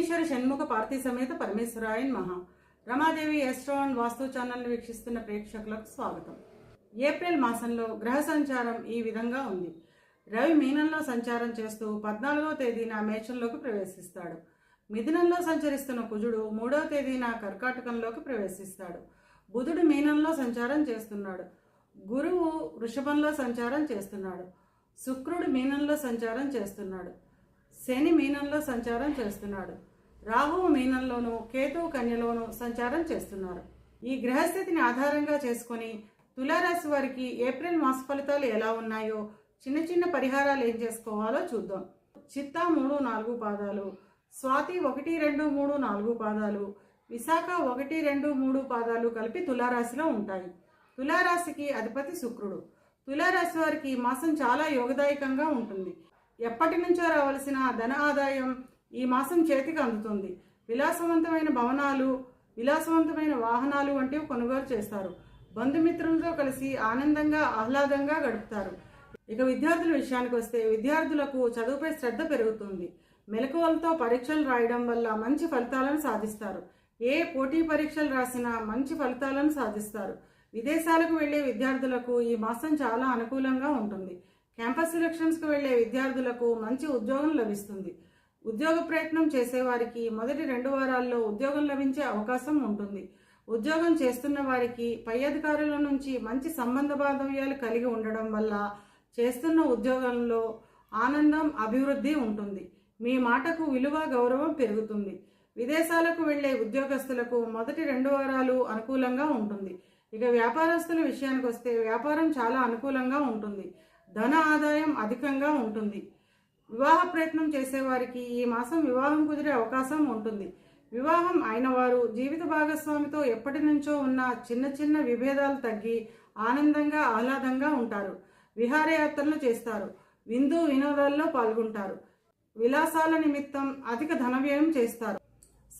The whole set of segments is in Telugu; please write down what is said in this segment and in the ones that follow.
విఘ్నేశ్వర షణ్ముఖ పార్టీ సమేత పరమేశ్వరాయన్ మహా రమాదేవి ఎస్ట్రాన్ వాస్తు ఛానల్ని వీక్షిస్తున్న ప్రేక్షకులకు స్వాగతం. ఏప్రిల్ మాసంలో గ్రహ సంచారం ఈ విధంగా ఉంది. రవి మీనంలో సంచారం చేస్తూ పద్నాలుగవ తేదీన మేషంలోకి ప్రవేశిస్తాడు. మిథునంలో సంచరిస్తున్న కుజుడు మూడవ తేదీన కర్కాటకంలోకి ప్రవేశిస్తాడు. బుధుడు మీనంలో సంచారం చేస్తున్నాడు. గురువు వృషభంలో సంచారం చేస్తున్నాడు. శుక్రుడు మీనంలో సంచారం చేస్తున్నాడు. శని మీనంలో సంచారం చేస్తున్నాడు. రాహువు మీనంలోను కేతువు కన్యలోను సంచారం చేస్తున్నారు. ఈ గ్రహస్థితిని ఆధారంగా చేసుకొని తులారాశి వారికి ఏప్రిల్ మాస ఫలితాలు ఎలా ఉన్నాయో చిన్న చిన్న పరిహారాలు ఏం చేసుకోవాలో చూద్దాం. చిత్తా మూడు నాలుగు పాదాలు స్వాతి ఒకటి రెండు మూడు నాలుగు పాదాలు విశాఖ ఒకటి రెండు మూడు పాదాలు కలిపి తులారాశిలో ఉంటాయి. తులారాశికి అధిపతి శుక్రుడు. తులారాశి వారికి ఈ మాసం చాలా యోగదాయకంగా ఉంటుంది. ఎప్పటి నుంచో రావాల్సిన ధన ఆదాయం ఈ మాసం చేతికి అందుతుంది. విలాసవంతమైన భవనాలు విలాసవంతమైన వాహనాలు వంటివి కొనుగోలు చేస్తారు. బంధుమిత్రులతో కలిసి ఆనందంగా ఆహ్లాదంగా గడుపుతారు. ఇక విద్యార్థుల విషయానికి వస్తే విద్యార్థులకు చదువుపై శ్రద్ధ పెరుగుతుంది. మెలకువలతో పరీక్షలు రాయడం వల్ల మంచి ఫలితాలను సాధిస్తారు. ఏ పోటీ పరీక్షలు రాసినా మంచి ఫలితాలను సాధిస్తారు. విదేశాలకు వెళ్ళే విద్యార్థులకు ఈ మాసం చాలా అనుకూలంగా ఉంటుంది. క్యాంపస్ సెలక్షన్స్కు వెళ్ళే విద్యార్థులకు మంచి ఉద్యోగం లభిస్తుంది. ఉద్యోగ ప్రయత్నం చేసేవారికి మొదటి రెండు వారాల్లో ఉద్యోగం లభించే అవకాశం ఉంటుంది. ఉద్యోగం చేస్తున్న వారికి పై అధికారుల నుంచి మంచి సంబంధ బాంధవ్యాలు కలిగి ఉండడం వల్ల చేస్తున్న ఉద్యోగంలో ఆనందం అభివృద్ధి ఉంటుంది. మీ మాటకు విలువ గౌరవం పెరుగుతుంది. విదేశాలకు వెళ్ళే ఉద్యోగస్తులకు మొదటి రెండు వారాలు అనుకూలంగా ఉంటుంది. ఇక వ్యాపారస్తుల విషయానికి వస్తే వ్యాపారం చాలా అనుకూలంగా ఉంటుంది. ధన ఆదాయం అధికంగా ఉంటుంది. వివాహ ప్రయత్నం చేసేవారికి ఈ మాసం వివాహం కుదిరే అవకాశం ఉంటుంది. వివాహం అయిన వారు జీవిత భాగస్వామితో ఎప్పటి నుంచో ఉన్న చిన్న చిన్న విభేదాలు తగ్గి ఆనందంగా ఆహ్లాదంగా ఉంటారు. విహారయాత్రలు చేస్తారు. విందు వినోదాల్లో పాల్గొంటారు. విలాసాల నిమిత్తం అధిక ధన వ్యయం చేస్తారు.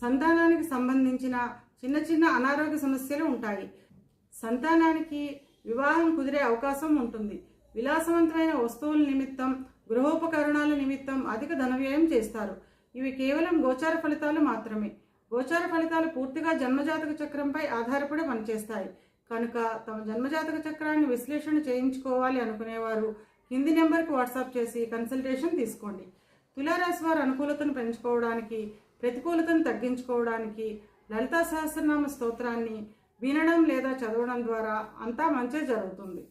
సంతానానికి సంబంధించిన చిన్న చిన్న అనారోగ్య సమస్యలు ఉంటాయి. సంతానానికి వివాహం కుదిరే అవకాశం ఉంటుంది. విలాసవంతమైన వస్తువుల నిమిత్తం గృహోపకరణాల నిమిత్తం అధిక ధన వ్యయం చేస్తారు. ఇవి కేవలం గోచార ఫలితాలు మాత్రమే. గోచార ఫలితాలు పూర్తిగా జన్మజాతక చక్రంపై ఆధారపడి పనిచేస్తాయి. కనుక తమ జన్మజాతక చక్రాన్ని విశ్లేషణ చేయించుకోవాలి అనుకునేవారు కింది నెంబర్కి వాట్సాప్ చేసి కన్సల్టేషన్ తీసుకోండి. తులారాశి వారు అనుకూలతను పెంచుకోవడానికి ప్రతికూలతను తగ్గించుకోవడానికి లలితా సహస్రనామ స్తోత్రాన్ని వినడం లేదా చదవడం ద్వారా అంతా మంచి జరుగుతుంది.